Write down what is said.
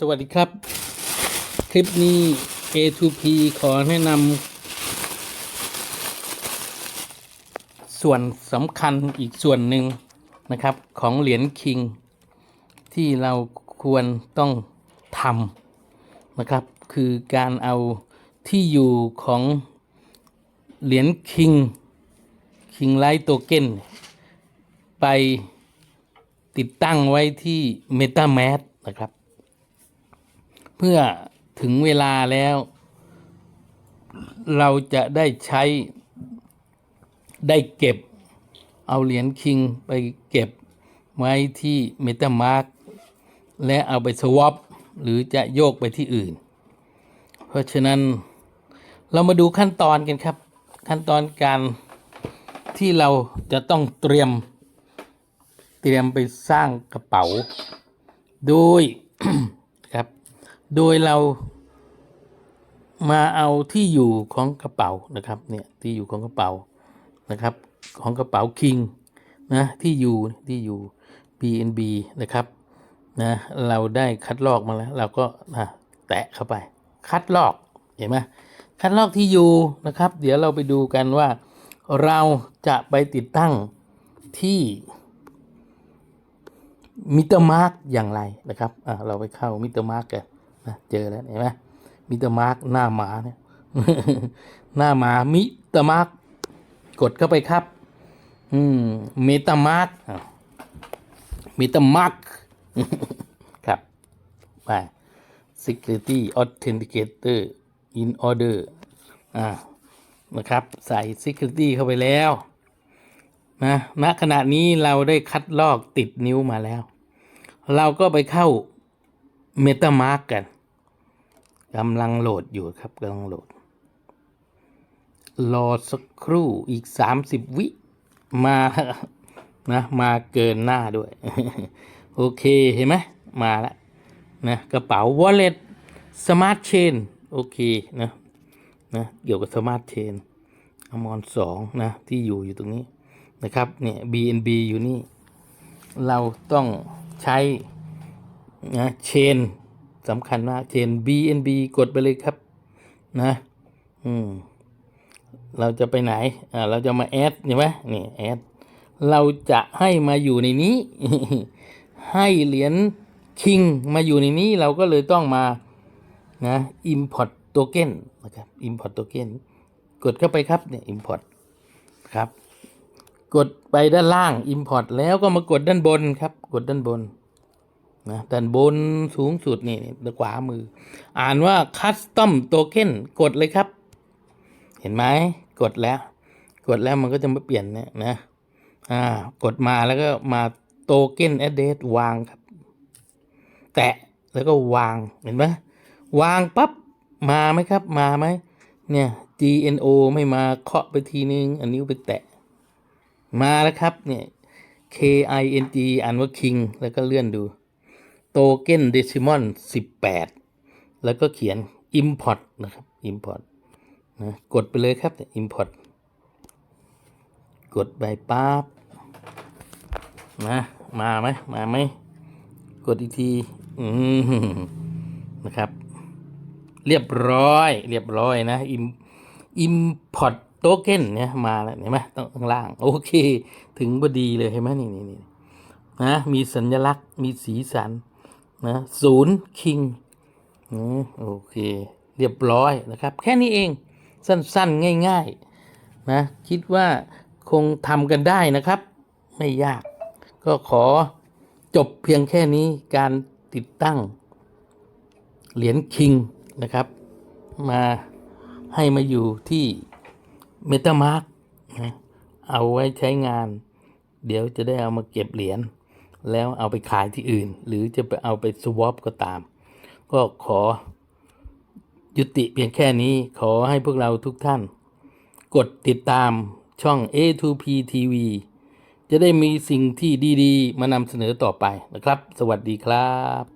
สวัสดีครับ คลิปนี้ A2P ขอแนะนำส่วนสำคัญอีกส่วนหนึ่งนะครับ ของเหรียญคิง ที่เราควรต้องทำนะครับ คือการเอาที่อยู่ของเหรียญคิงคิงไลท์โตเก้นไปติดตั้งไว้ที่ MetaMask นะครับ เพื่อถึงเวลาแล้ว เราจะได้ใช้ได้เก็บเอาเหรียญคิงไปเก็บไว้ที่ MetaMask และเอาไปสวอปหรือจะโยกไปที่อื่น เพราะฉะนั้นเรามาดูขั้นตอนกันครับ ขั้นตอนการที่เราจะต้องเตรียมเตรียมไปสร้างกระเป๋า โดย โดยเรามาเอาที่อยู่ของกระเป๋านะครับเนี่ยที่อยู่ของกระเป๋านะครับ ของกระเป๋าคิงนะที่อยู่ที่อยู่ BNB นะครับนะเราได้คัดลอกมาแล้ว เราก็นะแตะเข้าไป คัดลอกเห็นไหมคัดลอกที่อยู่นะครับ เดี๋ยวเราไปดูกันว่า เราจะไปติดตั้งที่มิเตอร์มาร์กอย่างไรนะครับอ่าเราไปเข้ามิเตอร์มาร์กกัน นะเจอแล้วเห็นไหมมิเตอร์มาร์กหน้าหมาเนี่ยหน้าหมามิเตอร์มาร์กกดเข้าไปครับ อืมเมตามาร์กเมตามาร์กครับไป security authenticator in order อ่านะครับ ใส่ security เข้าไปแล้วนะณขณะนี้เราได้คัดลอกติดนิ้วมาแล้ว เราก็ไปเข้า MetaMask กัน กำลังโหลดอยู่ครับกำลังโหลด รอสักครู่อีก30วิมานะมาเกินหน้าด้วย โอเคเห็นไหมมาแล้วนะกระเป๋า Wallet Smart Chain โอเคนะนะเกี่ยวกับ Smart Chain อมอนสองนะที่อยู่อยู่ตรงนี้นะครับเนี่ย BNB อยู่นี่ เราต้องใช้นะเชน สำคัญมากเชน BNB กดไปเลยครับนะอืมเราจะไปไหนอ่าเราจะมาแอดใช่ไหมนี่แอดเราจะให้มาอยู่ในนี้ ให้เหรียญคิงมาอยู่ในนี้เราก็เลยต้องมานะ import token นะครับ import token กดเข้าไปครับเนี่ย import ครับ กดไปด้านล่าง Import แล้วก็มากดด้านบนครับ กดด้านบน นะด้านบนสูงสุดนี่ด้านขวามือ อ่านว่า Custom Token กดเลยครับ เห็นไหมกดแล้ว กดแล้วมันก็จะมาเปลี่ยนเนี่ยนะอ่ากดมาแล้วก็มา Token Address วางครับ แตะแล้วก็วางเห็นไหมวางปั๊บมาไหมครับ มาไหมเนี่ย GNO ไม่มาเคาะไปทีนึง อันนี้ไปแตะ มาแล้วครับเนี่ย K I N G อ่านว่า King แล้วก็เลื่อนดู Token Decimal 18แล้วก็เขียน Import นะครับ Import นะกดไปเลยครับ Import กดไปปั๊บนะมาไหมมาไหมกดอีกทีอืมนะครับ เรียบร้อย เรียบร้อยนะอิม import token เนี่ยมาแล้วเห็นไหมต้องข้างล่าง โอเค ถึงพอดีเลยเห็นไหมนี่นี่นี่นะมีสัญลักษณ์มีสีสัน นะศูนย์คิงโอเค เรียบร้อยนะครับ แค่นี้เองสั้นๆ ง่ายๆนะคิดว่าคงทำกันได้นะครับ ไม่ยาก ก็ขอจบเพียงแค่นี้การติดตั้ง เหรียญคิงนะครับ มาให้มาอยู่ที่ MetaMask นะเอาไว้ใช้งาน เดี๋ยวจะได้เอามาเก็บเหรียญ แล้วเอาไปขายที่อื่น หรือจะไปเอาไปสวอปก็ตาม ก็ขอยุติเพียงแค่นี้ขอให้พวกเราทุกท่าน กดติดตามช่อง A2P TV จะได้มีสิ่งที่ดี ๆ มานำเสนอต่อไปนะครับ สวัสดีครับ